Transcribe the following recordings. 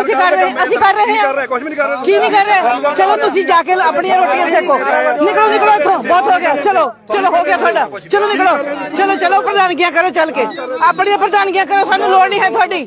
ਅਸੀਂ ਕਰ ਰਹੇ ਅਸੀਂ ਕਰ ਰਹੇ ਹਾਂ। ਕੁਝ ਵੀ ਨਹੀਂ ਕਰ ਰਹੇ ਕੀ ਨਹੀਂ ਕਰ ਰਹੇ? ਚਲੋ ਤੁਸੀਂ ਜਾ ਕੇ ਆਪਣੀਆਂ ਰੋਟੀਆਂ ਸੇਕੋ। ਨਿਕਲੋ ਨਿਕਲੋ ਇੱਥੋਂ। ਬਹੁਤ ਹੋ ਗਿਆ। ਚਲੋ ਚਲੋ ਹੋ ਗਿਆ ਤੁਹਾਡਾ। ਚਲੋ ਨਿਕਲੋ। ਚਲੋ ਚਲੋ ਪ੍ਰਧਾਨਗੀਆਂ ਕਰੋ ਚੱਲ ਕੇ। ਆਪਣੀਆਂ ਪ੍ਰਧਾਨਗੀਆਂ ਕਰੋ ਸਾਨੂੰ ਲੋੜ ਨਹੀਂ ਹੈ ਤੁਹਾਡੀ।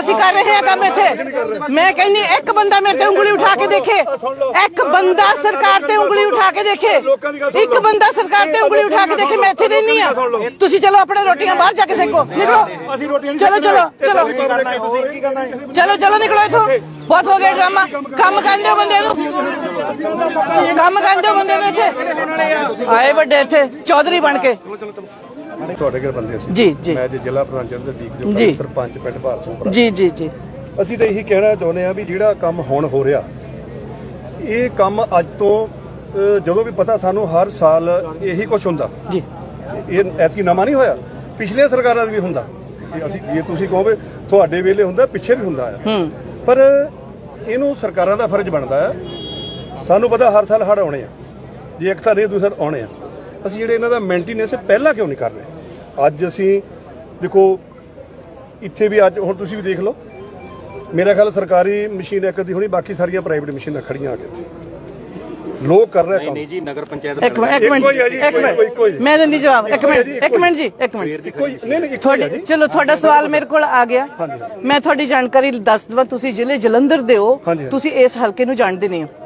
ਅਸੀਂ ਕਰ ਰਹੇ ਹਾਂ ਕੰਮ ਇੱਥੇ। ਮੈਂ ਕਹਿੰਨੀ ਇੱਕ ਬੰਦਾ ਮੇਰੇ ਤੇ ਉਂਗਲੀ ਉਠਾ ਕੇ ਦੇਖੇ। ਇੱਕ ਬੰਦਾ ਸਰਕਾਰ ਤੇ ਉਂਗਲੀ ਉਠਾ ਕੇ ਦੇਖੇ। ਇੱਕ ਬੰਦਾ ਸਰਕਾਰ ਤੇ ਉਂਗਲੀ ਉਠਾ ਕੇ ਦੇਖੇ। ਮੈਂ ਇੱਥੇ ਰਹਿਣੀ ਆ ਤੁਸੀਂ ਚਲੋ ਆਪਣੇ ਰੋਟੀਆਂ ਬਾਹਰ ਜਾ ਕੇ ਸੇਕੋ। ਨਿਕਲੋ। ਅਸੀਂ ਰੋਟੀਆਂ ਨਹੀਂ ਚਲੋ ਚਲੋ ਚਲੋ। ਚਲੋ ਚਲੋ ਨਿਕਲੋ। ਇੱਥੋਂ ਬਹੁਤ ਹੋ ਗਿਆ ਡਰਾਮਾ। ਕੰਮ ਕਰਦੇ ਹੋ ਬੰਦੇ ਨੂੰ? ਕੰਮ ਕਰਦੇ ਹੋ ਬੰਦੇ ਨੂੰ ਇੱਥੇ? ਆਏ ਵੱਡੇ ਇੱਥੇ ਚੌਧਰੀ ਬਣ ਕੇ। ਤੁਹਾਡੇ ਘਰ ਬੰਦੇ ਸੀ ਜੀ ਜੀ। ਮੈਂ ਅੱਜ ਜ਼ਿਲ੍ਹਾ ਪ੍ਰਧਾਨ ਚੰਦਰ ਜੀ। ਦੀਪ ਜੋ ਸਰਪੰਚ ਪਿੰਡ ਭਾਰਸੋਂ ਜੀ ਜੀ ਜੀ। ਅਸੀਂ ਤਾਂ ਇਹੀ ਕਹਿਣਾ ਚਾਹੁੰਦੇ ਆ ਵੀ ਜਿਹੜਾ ਕੰਮ ਹੁਣ ਹੋ ਰਿਹਾ ਇਹ ਕੰਮ ਅੱਜ ਤੋਂ ਜਦੋਂ ਵੀ ਪਤਾ ਸਾਨੂੰ ਹਰ ਸਾਲ ਇਹੀ ਕੁਝ ਹੁੰਦਾ। ਜੀ। ਇਹ ਐਤਕੀ ਨਵਾਂ ਨਹੀਂ ਹੋਇਆ ਪਿਛਲੇ ਸਰਕਾਰਾਂ ਦਾ ਵੀ ਹੁੰਦਾ। ਜੇ ਅਸੀਂ ਜੇ ਤੁਸੀਂ ਕਹੋਗੇ ਤੁਹਾਡੇ ਵੇਲੇ ਹੁੰਦਾ ਪਿੱਛੇ ਵੀ ਹੁੰਦਾ ਆ। ਹੂੰ। ਪਰ ਇਹਨੂੰ ਸਰਕਾਰਾਂ ਦਾ ਫਰਜ਼ ਬਣਦਾ ਹੈ। ਸਾਨੂੰ ਪਤਾ ਹਰ ਸਾਲ ਹੜ ਆਉਣੇ ਆ। ਜੇ ਇੱਕ ਤਾਂ ਨਹੀਂ, ਦੂਸਰਾ ਆਉਣੇ ਆ। ਅਸੀਂ ਜਿਹੜੇ ਇਹਨਾਂ ਦਾ ਮੇਨਟੇਨੈਂਸ ਪਹਿਲਾਂ ਕਿਉਂ ਨਹੀਂ ਕਰ ਰਹੇ? ਅੱਜ ਅਸੀਂ ਦੇਖੋ, ਇੱਥੇ ਵੀ ਅੱਜ, ਹੁਣ ਤੁਸੀਂ ਵੀ ਦੇਖ ਲਓ। ਮੇਰਾ ਖਿਆਲ ਸਰਕਾਰੀ ਮਸ਼ੀਨ ਇੱਕ ਦੀ ਹੋਣੀ, ਬਾਕੀ ਸਾਰੀਆਂ ਪ੍ਰਾਈਵੇਟ ਮਸ਼ੀਨਾਂ ਖੜੀਆਂ ਆ ਕੇ ਇੱਥੇ। ਲੋਕ ਕਰ ਰਹੇ ਕੰਮ ਨਹੀਂ ਜੀ ਨਗਰ ਪੰਚਾਇਤ ਇੱਕ ਮਿੰਟ ਇੱਕ ਮਿੰਟ ਇੱਕੋ। ਮਿੰਟ। ਮੈਂ ਦਿੰਦੀ ਜਵਾਬ ਇੱਕ ਮਿੰਟ ਇੱਕ ਮਿੰਟ ਜੀ ਇੱਕ ਮਿੰਟ। ਕੋਈ ਨਹੀਂ ਨਹੀਂ ਤੁਹਾਡੇ ਚਲੋ ਤੁਹਾਡਾ ਸਵਾਲ ਮੇਰੇ ਕੋਲ ਆ ਗਿਆ। ਮੈਂ ਤੁਹਾਡੀ ਜਾਣਕਾਰੀ ਦੱਸ ਦਵਾਂ ਤੁਸੀਂ ਜ਼ਿਲ੍ਹੇ ਜਲੰਧਰ ਦੇ ਹੋ। ਤੁਸੀਂ ਇਸ ਹਲਕੇ ਨੂੰ ਜਾਣਦੇ ਨਹੀਂ ਹੋ।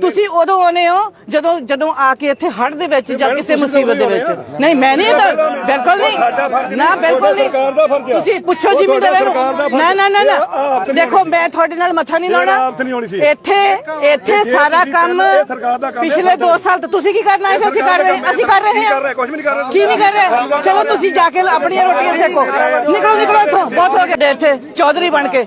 ਤੁਸੀਂ ਉਦੋਂ ਆਉਨੇ ਹੋ ਜਦੋਂ ਜਦੋਂ ਆ ਕੇ ਇੱਥੇ ਹੜ੍ਹ ਦੇ ਵਿੱਚ ਜਾਂ ਕਿਸੇ ਮੁਸੀਬਤ ਦੇ ਵਿੱਚ। ਨਹੀਂ ਮੈਂ ਨਹੀਂ ਤਾਂ ਬਿਲਕੁਲ ਨਹੀਂ। ਨਾ ਬਿਲਕੁਲ ਨਹੀਂ। ਤੁਸੀਂ ਪੁੱਛੋ ਜ਼ਿਮੀਂਦਾਰਾਂ ਨੂੰ। ਨਾ ਨਾ ਨਾ ਦੇਖੋ ਮੈਂ ਤੁਹਾਡੇ ਨਾਲ ਮੱਥਾ ਨਹੀਂ ਲਾਉਣਾ। ਇੱਥੇ ਇੱਥੇ ਸਾਰਾ ਕੰਮ ਪਿਛਲੇ 2 ਸਾਲ ਤੋਂ ਤੁਸੀਂ ਕੀ ਕਰਨਾ ਹੈ? ਅਸੀਂ ਕਰ ਰਹੇ ਅਸੀਂ ਕਰ ਰਹੇ ਹਾਂ। ਰਹੇ? ਕੁਝ ਵੀ ਨਹੀਂ ਕਰ ਰਹੇ। ਕੀ ਨਹੀਂ ਕਰ ਰਹੇ? ਚਲੋ ਤੁਸੀਂ ਜਾ ਕੇ ਆਪਣੀਆਂ ਰੋਟੀਆਂ ਸੇਕੋ। ਨਿਕਲੋ ਨਿਕਲੋ ਇੱਥੋਂ। ਬਹੁਤ ਹੋ ਗਿਆ ਇੱਥੇ। ਚੌਧਰੀ ਬਣ ਕੇ।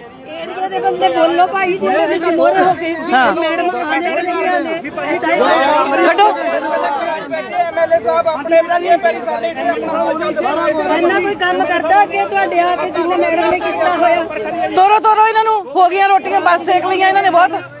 ਏਰੀਆ ਦੇ ਬੰਦੇ ਬੋਲੋ ਭਾਈ ਜਿਹੜੇ ਵਿੱਚ ਮੋਰੇ ਹੋ ਗਏ ਹਾਂ। ਮੈਡਮ ਆਨੇ ਵਾਲੀਆਂ ਨੇ ਕੱਢੋ ਇੰਨਾ ਕੋਈ ਕੰਮ ਕਰਦਾ ਤੁਹਾਡੇ ਆ ਕੇ ਜਿੰਨੇ ਮੈਡਮ ਨੇ ਕੀਤਾ ਹੋਇਆ ਤੋਰੋ ਤੋਰੋ ਇਹਨਾਂ ਨੂੰ ਹੋ ਗਈਆਂ ਰੋਟੀਆਂ ਬਸ ਸੇਕ ਲਈਆਂ ਇਹਨਾਂ ਨੇ ਬਹੁਤ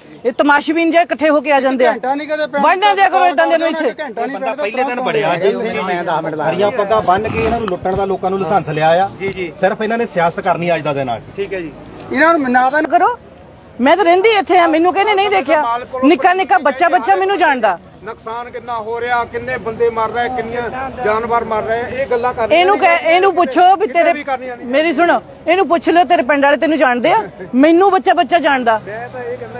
ਇਹ ਤਮਾਸ਼ਬੀਨ ਜੇ ਇਕੱਠੇ ਹੋ ਕੇ ਆ ਜਾਂਦੇ ਆ। ਘੰਟਾ ਨਹੀਂ ਕਦੇ ਪਿੰਡ ਬਣਨਾ ਦਿਆ ਕਰੋ ਇਦਾਂ ਦੇ ਨੂੰ ਇੱਥੇ। ਘੰਟਾ ਨਹੀਂ ਬੰਦਾ ਪਹਿਲੇ ਦਿਨ ਬੜਿਆ ਜੀ। ਹਰੀਆਂ ਪੱਗਾਂ ਬੰਨ ਕੇ ਇਹਨਾਂ ਨੂੰ ਲੁੱਟਣ ਦਾ ਲੋਕਾਂ ਨੂੰ ਲਾਇਸੈਂਸ ਲਿਆ ਆ। ਜੀ ਜੀ। ਸਿਰਫ ਇਹਨਾਂ ਨੇ ਸਿਆਸਤ ਕਰਨੀ ਅੱਜ ਦਾ ਦਿਨ ਆ। ਕੇ ਇਹਨਾਂ ਨੂੰ ਨਾ ਤਾਂ ਕਰੋ। ਮੈਂ ਤਾਂ ਰਹਿੰਦੀ ਇੱਥੇ ਆ ਮੈਨੂੰ ਕਹਿੰਦੇ ਨਹੀਂ ਦੇਖਿਆ। ਨਿੱਕਾ ਨਿੱਕਾ ਬੱਚਾ ਬੱਚਾ ਮੈਨੂੰ ਜਾਣਦਾ। ਨੁਕਸਾਨ ਕਿੰਨਾ ਹੋ ਰਿਹਾ ਕਿੰਨੇ ਬੰਦੇ ਮਰ ਰਹੇ ਕਿੰਨੀਆਂ ਜਾਨਵਰ ਮਰ ਰਹੇ ਇਹ ਗੱਲਾਂ ਕਰ ਇਹਨੂੰ ਕਹਿ ਇਹਨੂੰ ਪੁੱਛੋ ਵੀ ਤੇਰੇ ਮੇਰੀ ਸੁਣੋ ਇਹਨੂੰ ਪੁੱਛ ਲਿਓ ਤੇਰੇ ਪਿੰਡ ਵਾਲੇ ਤੈਨੂੰ ਜਾਣਦੇ ਆ? ਮੈਨੂੰ ਬੱਚਾ ਬੱਚਾ ਜਾਣਦਾ।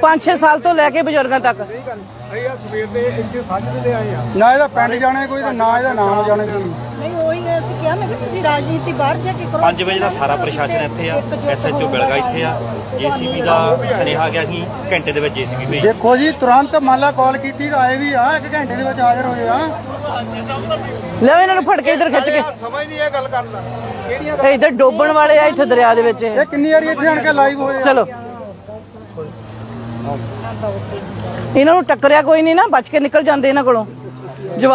5-6 ਸਾਲ ਤੋਂ ਲੈ ਕੇ ਬਜ਼ੁਰਗਾਂ ਤੱਕ। ਅਸੀਂ ਆ ਸਵੇਰ ਦੇ ਇੱਥੇ ਸਾਜਰੇ ਦੇ ਆਏ ਆ। ਨਾ ਇਹਦਾ ਪਿੰਡ ਜਾਣੇ ਕੋਈ ਤੇ ਨਾ ਇਹਦਾ ਨਾਮ ਜਾਣੇ ਕੋਈ। ਨਹੀਂ ਉਹੀ ਅਸੀਂ ਕਿਹਾ ਮੈਂ ਕਿ ਤੁਸੀਂ ਰਾਜਨੀਤੀ ਬਾਹਰ ਜਾ ਕੇ ਕਰੋ। 5 ਵਜੇ ਦਾ ਸਾਰਾ ਪ੍ਰਸ਼ਾਸਨ ਇੱਥੇ ਆ ਐਸਐਚਓ ਬਿਲਗਾ ਇੱਥੇ ਆ ਜੀਸੀਬੀ ਦਾ ਸੁਨੇਹਾ ਗਿਆ ਸੀ ਘੰਟੇ ਦੇ ਵਿੱਚ ਜੀਸੀਬੀ ਭੇਜ ਦੇਖੋ ਜੀ ਤੁਰੰਤ ਮੰਨ ਲਾ ਕਾਲ ਕੀਤੀ ਤਾਂ ਆਏ ਵੀ ਆ ਇੱਕ ਘੰਟੇ ਦੇ ਵਿੱਚ ਹਾਜ਼ਰ ਹੋਏ ਆ। ਲੈ ਇਹਨਾਂ ਨੂੰ ਫੜ ਕੇ ਇੱਧਰ ਖਿੱਚ ਕੇ। ਸਮਝ ਨਹੀਂ ਇਹ ਗੱਲ ਕਰਨ ਕਿਹੜੀਆਂ ਇਹ ਇੱਧਰ ਡੋਬਣ ਵਾਲੇ ਆ ਇੱਥੇ ਦਰਿਆ ਦੇ ਵਿੱਚ। ਇਹ। ਕਿੰਨੀ ਵਾਰੀ ਇੱਥੇ ਆਣ ਕੇ ਲਾਈਵ ਹੋਏ ਚਲੋ। ਇਹਨਾਂ ਨੂੰ ਟੱਕਰਿਆ ਕੋਈ ਨਹੀਂ ਨਾ ਬਚ ਕੇ ਨਿਕਲ ਜਾਂਦੇ ਇਹਨਾਂ ਕੋਲੋਂ।